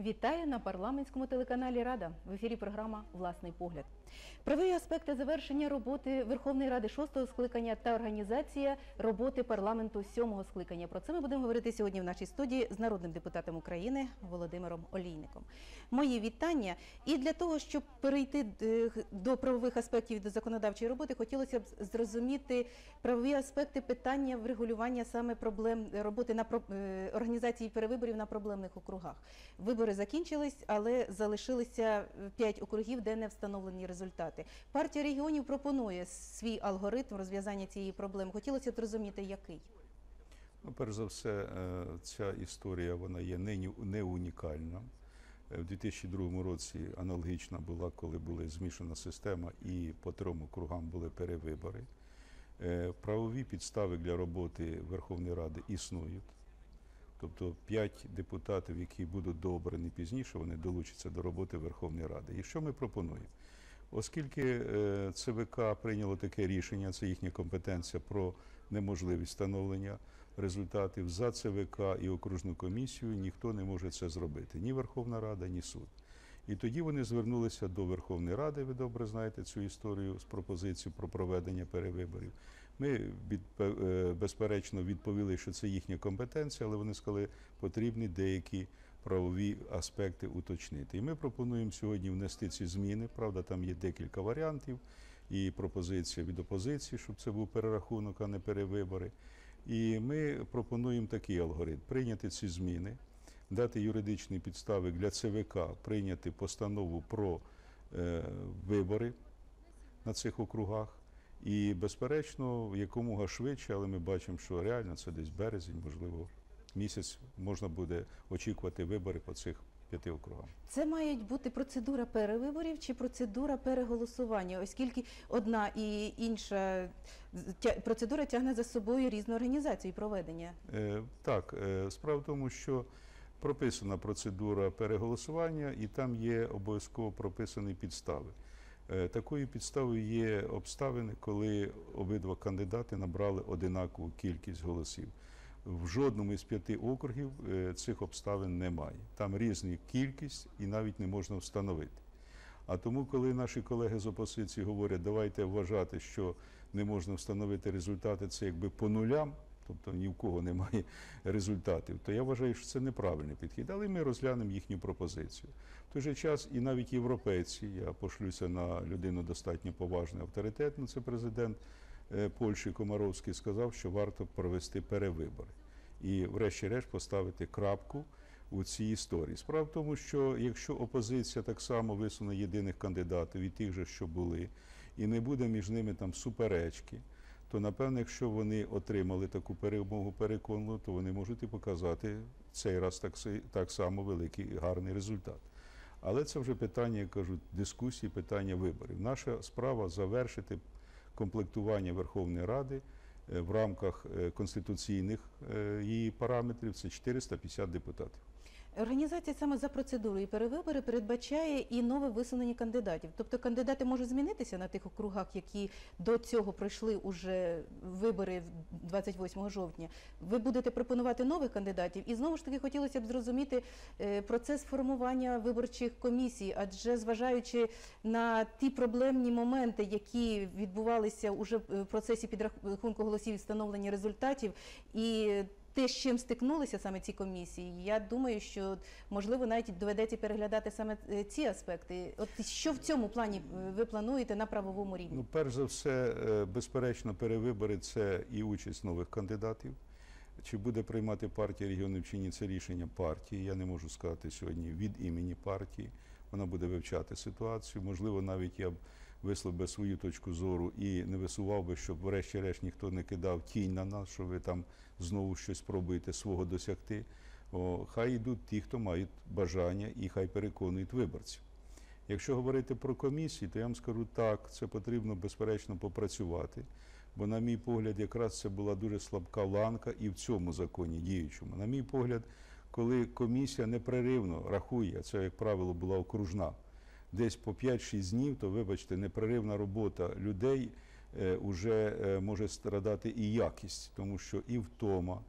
Вітаю на парламентському телеканалі Рада. В ефірі програма Власний погляд. Правові аспекти завершення роботи Верховної Ради шостого скликання та організація роботи парламенту сьомого скликання. Про це ми будемо говорити сьогодні в нашій студії з народним депутатом України Володимиром Олійником. Мої вітання. І для того, щоб перейти е, до правових аспектів до законодавчої роботи, хотілося б зрозуміти правові аспекти питання врегулювання саме проблем роботи на е, організації перевиборів на проблемних округах. Вибори закінчились, але залишилися 5 округів, де не встановлені результати. Партія регіонів пропонує свій алгоритм розв'язання цієї проблеми. Хотілося б зрозуміти, який. Ну, перш за все, е, ця історія вона є не, ні- не унікальна. Е, В 2002 році аналогічна була, коли була змішана система і по трьом округам були перевибори. Е, Правові підстави для роботи Верховної Ради існують. Тобто п'ять депутатів, які будуть дообрані пізніше, вони долучаться до роботи Верховної Ради. І що ми пропонуємо? Оскільки е, ЦВК прийняло таке рішення, це їхня компетенція про неможливість встановлення результатів за ЦВК і окружну комісію, ніхто не може це зробити, ні Верховна Рада, ні суд. І тоді вони звернулися до Верховної Ради, ви добре знаєте цю історію з пропозицією про проведення перевиборів. Ми від, е, безперечно відповіли, що це їхня компетенція, але вони сказали, потрібні деякі правові аспекти уточнити. І ми пропонуємо сьогодні внести ці зміни. Правда, там є декілька варіантів, і пропозиція від опозиції, щоб це був перерахунок, а не перевибори. І ми пропонуємо такий алгоритм: прийняти ці зміни, дати юридичні підстави для ЦВК, прийняти постанову про е, вибори на цих округах. І, безперечно, якомога швидше, але ми бачимо, що реально це десь березень, можливо, місяць можна буде очікувати вибори по цих п'яти округам. Це має бути процедура перевиборів чи процедура переголосування, оскільки одна і інша процедура тягне за собою різну організацію і проведення. Е, так, е, справа в тому, що прописана процедура переголосування, і там є обов'язково прописані підстави. Е, Такою підставою є обставини, коли обидва кандидати набрали одинакову кількість голосів. В жодному із п'яти округів е, цих обставин немає. Там різна кількість і навіть не можна встановити. А тому, коли наші колеги з опозиції говорять, давайте вважати, що не можна встановити результати, це якби по нулям, тобто ні в кого немає результатів, то я вважаю, що це неправильний підхід. Але ми розглянемо їхню пропозицію. В той же час і навіть європейці, я пошлюся на людину достатньо поважний авторитетну, це президент Польщі Комаровський, сказав, що варто провести перевибори і, врешті-решт, поставити крапку у цій історії. Справа в тому, що якщо опозиція так само висуне єдиних кандидатів і тих же, що були, і не буде між ними там суперечки, то напевно, якщо вони отримали таку перемогу переконливу, то вони можуть і показати цей раз так, так само великий гарний результат. Але це вже питання, як кажуть, дискусії, питання виборів. Наша справа завершити комплектування Верховної Ради е, в рамках е, конституційних е, її параметрів. Це 450 депутатів. Організація саме за процедурою перевибори передбачає і нове висунення кандидатів. Тобто кандидати можуть змінитися на тих округах, які до цього пройшли уже вибори 28 жовтня. Ви будете пропонувати нових кандидатів, і знову ж таки хотілося б зрозуміти е, процес формування виборчих комісій, адже зважаючи на ті проблемні моменти, які відбувалися уже в процесі підрахунку голосів і встановлення результатів, і те, з чим стикнулися саме ці комісії, я думаю, що можливо навіть доведеться переглядати саме е, ці аспекти. От що в цьому плані е, ви плануєте на правовому рівні? Ну, перш за все, е, безперечно, перевибори це і участь нових кандидатів. Чи буде приймати партія регіонів чи ні, це рішення партії. Я не можу сказати сьогодні від імені партії. Вона буде вивчати ситуацію. Можливо, навіть я б висловив би свою точку зору і не висував би, щоб врешті-решт ніхто не кидав тінь на нас, що ви там знову щось пробуєте свого досягти. О, хай йдуть ті, хто мають бажання, і хай переконують виборців. Якщо говорити про комісії, то я вам скажу так, це потрібно безперечно попрацювати. Бо, на мій погляд, якраз це була дуже слабка ланка і в цьому законі діючому. На мій погляд, коли комісія непреривно рахує, це, як правило, була окружна, десь по 5-6 днів, то, вибачте, непреривна робота людей е, уже е, може страдати і якість, тому що і втома,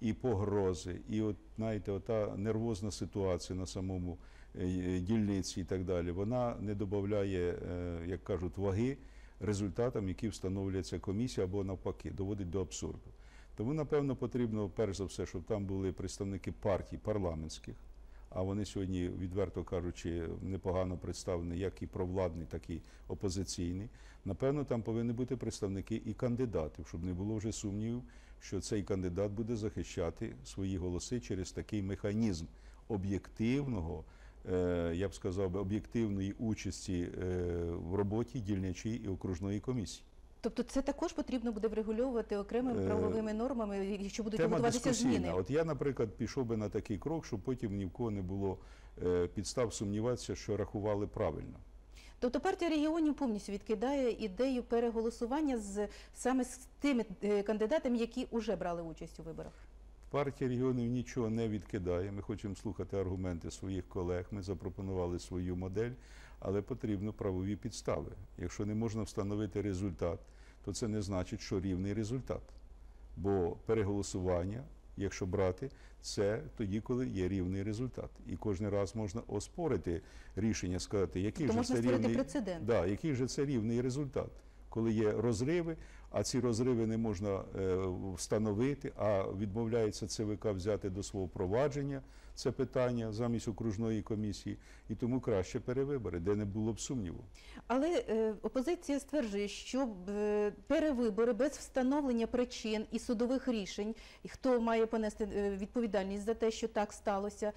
і погрози, і от знаєте, ота нервозна ситуація на самому е, е, дільниці і так далі, вона не додає, е, як кажуть, ваги результатам, які встановлюється комісія, або навпаки, доводить до абсурду. Тому, напевно, потрібно перш за все, щоб там були представники партій парламентських, а вони сьогодні, відверто кажучи, непогано представлені, як і провладний, так і опозиційний. Напевно, там повинні бути представники і кандидатів, щоб не було вже сумнівів, що цей кандидат буде захищати свої голоси через такий механізм об'єктивного, е, я б сказав, об'єктивної участі е, в роботі дільничої і окружної комісії. Тобто це також потрібно буде врегульовувати окремими Е, правовими нормами, якщо будуть Тема готуватися зміни. От я, наприклад, пішов би на такий крок, щоб потім ні в кого не було е, підстав сумніватися, що рахували правильно. Тобто партія регіонів повністю відкидає ідею переголосування з саме з тими е, кандидатами, які вже брали участь у виборах. Партія регіонів нічого не відкидає. Ми хочемо слухати аргументи своїх колег. Ми запропонували свою модель, але потрібно правові підстави. Якщо не можна встановити результат, то це не значить, що рівний результат. Бо переголосування, якщо брати, це тоді, коли є рівний результат. І кожен раз можна оспорити рішення, сказати, який Тобто же можна це рівний. Да, який же це рівний результат, коли є розриви, а ці розриви не можна е, встановити, а відмовляється ЦВК взяти до свого провадження це питання замість окружної комісії, і тому краще перевибори, де не було б сумніву. Але е, опозиція стверджує, що е, перевибори без встановлення причин і судових рішень, і хто має понести відповідальність за те, що так сталося.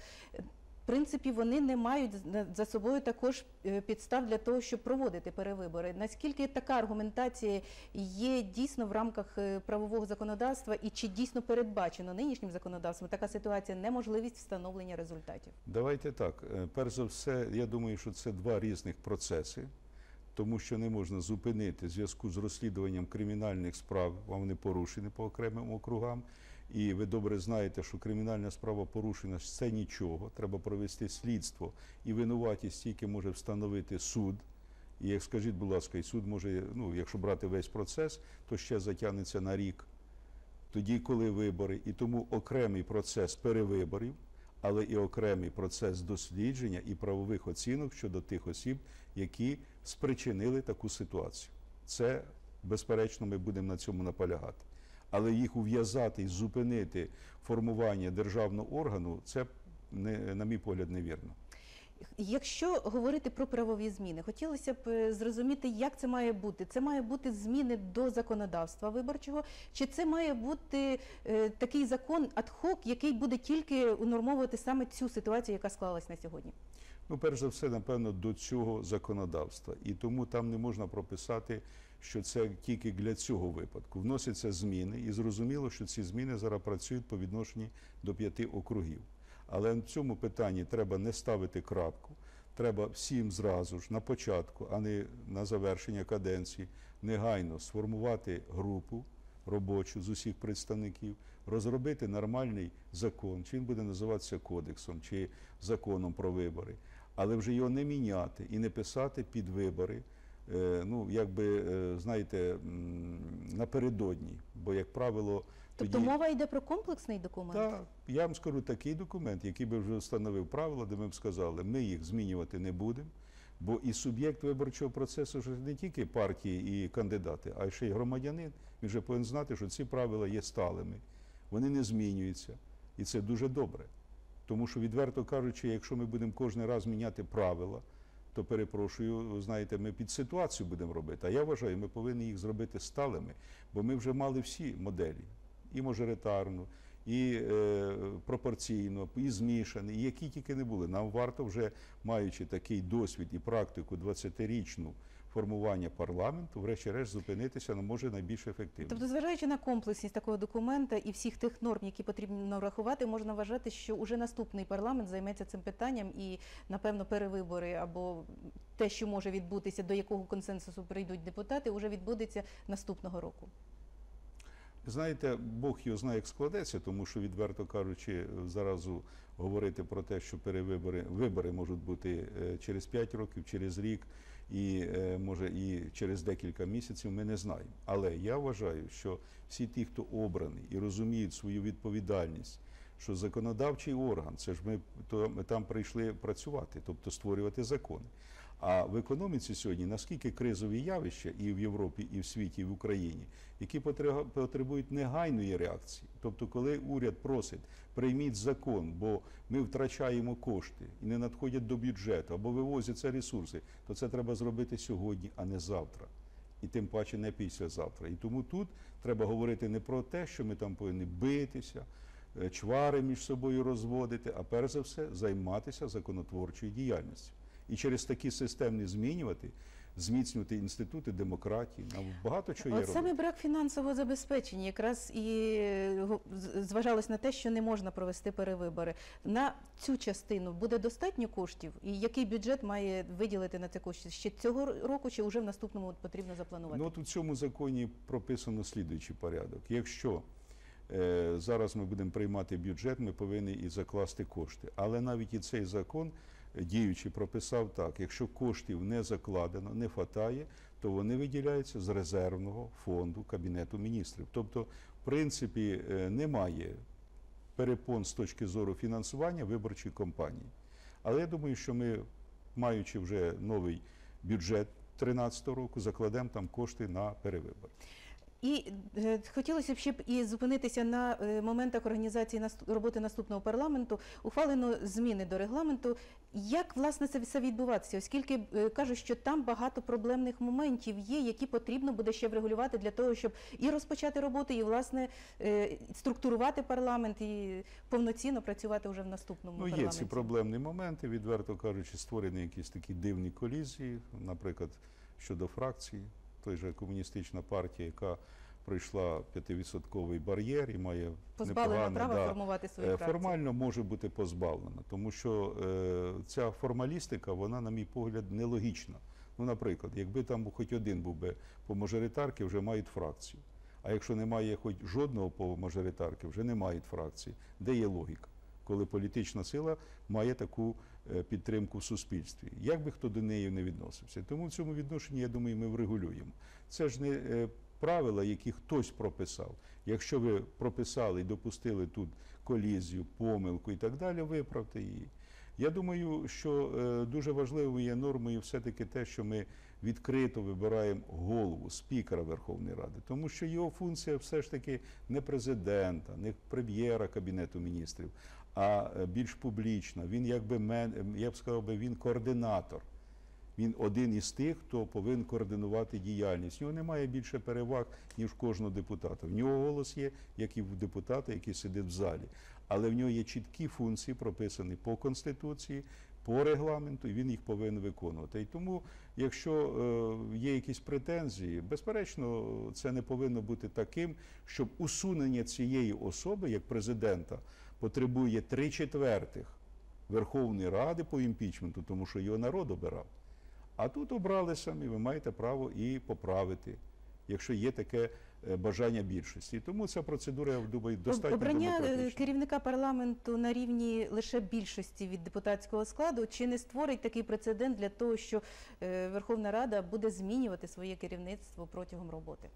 В принципі, вони не мають за- собою також е, підстав для того, щоб проводити перевибори. Наскільки така аргументація є дійсно в рамках е, правового законодавства, і чи дійсно передбачено нинішнім законодавством така ситуація неможливість встановлення результатів? Давайте так. е, Перш за все, я думаю, що це два різних процеси, тому що не можна зупинити в зв'язку з розслідуванням кримінальних справ, вони порушені по окремим округам. І ви добре знаєте, що кримінальна справа порушена це нічого. Треба провести слідство, і винуватість тільки може встановити суд. І як скажіть, будь ласка, і суд може, ну якщо брати весь процес, то ще затягнеться на рік. Тоді, коли вибори, і тому окремий процес перевиборів, але і окремий процес дослідження і правових оцінок щодо тих осіб, які спричинили таку ситуацію. Це безперечно, ми будемо на цьому наполягати. Але їх ув'язати і зупинити формування державного органу, це не на мій погляд невірно. Якщо говорити про правові зміни, хотілося б е, зрозуміти, як це має бути. Це має бути зміни до законодавства виборчого, чи це має бути е, такий закон ад-хок, який буде тільки унормовувати саме цю ситуацію, яка склалась на сьогодні? Ну, перш за все, напевно, до цього законодавства. І тому там не можна прописати, що це тільки для цього випадку. Вносяться зміни, і зрозуміло, що ці зміни зараз працюють по відношенні до п'яти округів. Але в цьому питанні треба не ставити крапку. Треба всім зразу ж на початку, а не на завершення каденції, негайно сформувати групу робочу з усіх представників, розробити нормальний закон, чи він буде називатися кодексом, чи законом про вибори, але вже його не міняти і не писати під вибори. е, Ну, якби е, знаєте, напередодні, бо як правило, Тобто мова йде про комплексний документ? так, я вам скажу такий документ, який би вже встановив правила, де ми б сказали, ми їх змінювати не будемо, бо і суб'єкт виборчого процесу ж не тільки партії і кандидати, а ще й громадянин. Він вже повинен знати, що ці правила є сталими, вони не змінюються, і це дуже добре. Тому що, відверто кажучи, якщо ми будемо кожен раз міняти правила, то перепрошую, знаєте, ми під ситуацію будемо робити. А я вважаю, ми повинні їх зробити сталими, бо ми вже мали всі моделі і мажоритарну, і е, пропорційно, і змішані, і які тільки не були. Нам варто вже, маючи такий досвід і практику 20-річну формування парламенту, врешті-решт зупинитися на може найбільш ефективно. Тобто, зважаючи на комплексність такого документа і всіх тих норм, які потрібно врахувати, можна вважати, що уже наступний парламент займеться цим питанням і, напевно, перевибори або те, що може відбутися, до якого консенсусу прийдуть депутати, вже відбудеться наступного року. Знаєте, Бог його знає, як складеться, тому що, відверто кажучи, заразу говорити про те, що перевибори вибори можуть бути е, через 5 років, через рік, і е, може і через декілька місяців ми не знаємо. Але я вважаю, що всі ті, хто обраний і розуміють свою відповідальність, що законодавчий орган, це ж ми, то, ми там прийшли працювати, тобто створювати закони. А в економіці сьогодні наскільки кризові явища і в Європі, і в світі, і в Україні, які потребують негайної реакції. Тобто, коли уряд просить прийміть закон, бо ми втрачаємо кошти і не надходять до бюджету або вивозяться ресурси, то це треба зробити сьогодні, а не завтра. І тим паче не післязавтра. І тому тут треба говорити не про те, що ми там повинні битися, е, чвари між собою розводити, а перш за все займатися законотворчою діяльністю. І через такі системні змінювати, зміцнювати інститути демократії. Нам багато чого є От саме робити. брак фінансового забезпечення якраз і е, зважалось на те, що не можна провести перевибори. На цю частину буде достатньо коштів, і який бюджет має виділити на це кошти? Ще цього року чи вже в наступному потрібно запланувати? Ну от у цьому законі прописано слідуючий порядок. Якщо е, зараз ми будемо приймати бюджет, ми повинні і закласти кошти. Але навіть і цей закон діючий прописав так: якщо коштів не закладено, не хватає, то вони виділяються з резервного фонду Кабінету міністрів. Тобто, в принципі, е, немає перепон з точки зору фінансування виборчої кампанії. Але я думаю, що ми, маючи вже новий бюджет 2013 року, закладемо там кошти на перевибори. І е, хотілося б ще б і зупинитися на е, моментах організації роботи наступного парламенту. Ухвалено зміни до регламенту. Як власне це все відбуватися? Оскільки е, кажуть, що там багато проблемних моментів є, які потрібно буде ще врегулювати для того, щоб і розпочати роботу, і власне структурувати парламент і повноцінно працювати вже в наступному Ну, є ці проблемні моменти, відверто кажучи, створені якісь такі дивні колізії, наприклад, щодо фракції, той же комуністична партія, яка пройшла 5% бар'єр і має позбавлена права да, формувати свою Е, фракцію. Формально може бути позбавлена, тому що е, ця формалістика, вона, на мій погляд, нелогічна. Ну, наприклад, якби там хоч один був би по мажоритарки, вже мають фракцію. А якщо немає хоч жодного по мажоритарки, вже не мають фракції. Де є логіка, коли політична сила має таку е, підтримку в суспільстві? Як би хто до неї не відносився? Тому в цьому відношенні, я думаю, ми врегулюємо. Це ж не е, правила, які хтось прописав. Якщо ви прописали і допустили тут колізію, помилку і так далі, виправте її. Я думаю, що е, дуже важливою є нормою все-таки те, що ми відкрито вибираємо голову, спікера Верховної Ради, тому що його функція все ж таки не президента, не прем'єра Кабінету міністрів, а е, більш публічна. Він якби мен, я б сказав би, він координатор. Він один із тих, хто повинен координувати діяльність. В нього немає більше переваг, ніж кожного депутата. В нього голос є, як і в депутата, який сидить в залі. Але в нього є чіткі функції, прописані по Конституції, по регламенту, і він їх повинен виконувати. І тому, якщо е, є якісь претензії, безперечно, це не повинно бути таким, щоб усунення цієї особи, як президента, потребує три четвертих Верховної Ради по імпічменту, тому що його народ обирав. А тут обрали самі, ви маєте право і поправити, якщо є таке бажання більшості. Тому ця процедура, я думаю, достатньо Обрання е, демократична. керівника парламенту на рівні лише більшості від депутатського складу чи не створить такий прецедент для того, що е, Верховна Рада буде змінювати своє керівництво протягом роботи?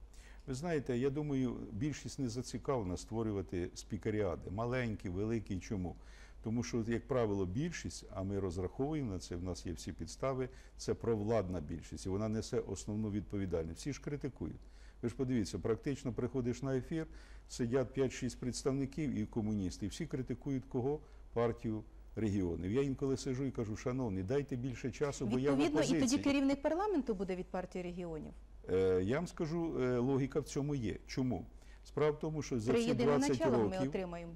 Ви знаєте, я думаю, більшість не зацікавлена створювати спікаріади, маленькі, великі. Чому? Тому що, як правило, більшість, а ми розраховуємо на це, в нас є всі підстави, це провладна більшість, і вона несе основну відповідальність. Всі ж критикують. Ви ж подивіться, практично приходиш на ефір, сидять 5-6 представників і комуністи, і всі критикують кого? Партію регіонів. Я інколи сижу і кажу, шановні, дайте більше часу, бо я в Відповідно, і тоді керівник парламенту буде від партії регіонів. Е, Я вам скажу, е, логіка в цьому є. Чому? Справа в тому, що за ці 20 років,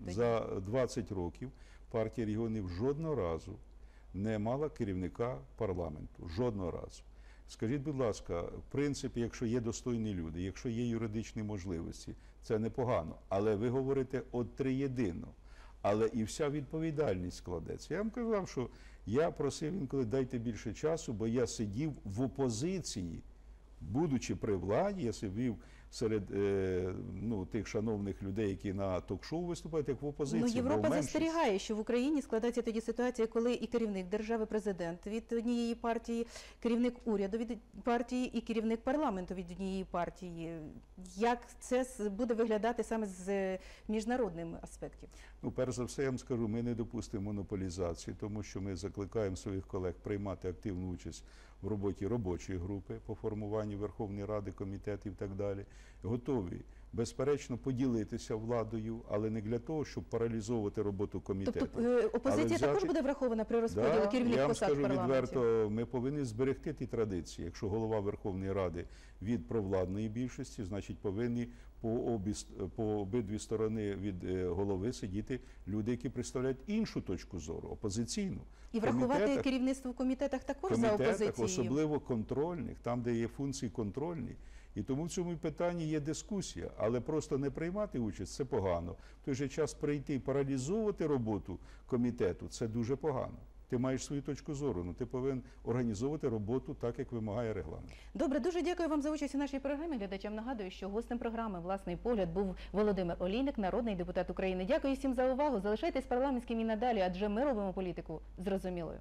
за 20 років партія регіонів жодного разу не мала керівника парламенту. Жодного разу. Скажіть, будь ласка, в принципі, якщо є достойні люди, якщо є юридичні можливості, це непогано. Але ви говорите от триєдино. Але і вся відповідальність складеться. Я вам казав, що я просив інколи дайте більше часу, бо я сидів в опозиції будучи при владі, я сидів серед е, ну, тих шановних людей, які на ток-шоу виступають, як в опозиції. Ну, Європа меншість. застерігає, що в Україні складається тоді ситуація, коли і керівник держави, президент від однієї партії, керівник уряду від партії і керівник парламенту від однієї партії. Як це буде виглядати саме з міжнародним аспектів? Ну, перш за все, я вам скажу, ми не допустимо монополізації, тому що ми закликаємо своїх колег приймати активну участь в роботі робочої групи по формуванню Верховної Ради, комітетів і так далі. Готові, безперечно, поділитися владою, але не для того, щоб паралізовувати роботу комітету. Тобто е, опозиція взяти- також буде врахована при розподілі Да, керівних я вам посад скажу відверто, ми повинні зберегти ті традиції. Якщо голова Верховної Ради від провладної більшості, значить повинні по обі по обидві сторони від е, голови сидіти люди, які представляють іншу точку зору, опозиційну. І врахувати комітетах- керівництво в комітетах також за комітетах, опозицією. особливо контрольних, там, де є функції контрольні. І тому в цьому питанні є дискусія, але просто не приймати участь це погано. В той же час прийти і паралізовувати роботу комітету це дуже погано. Ти маєш свою точку зору, ну ти повинен організовувати роботу так, як вимагає регламент. Добре, дуже дякую вам за участь у нашій програмі. Глядачам нагадую, що гостем програми Власний погляд був Володимир Олійник, народний депутат України. Дякую всім за увагу. Залишайтесь парламентським і надалі, адже ми робимо політику зрозумілою.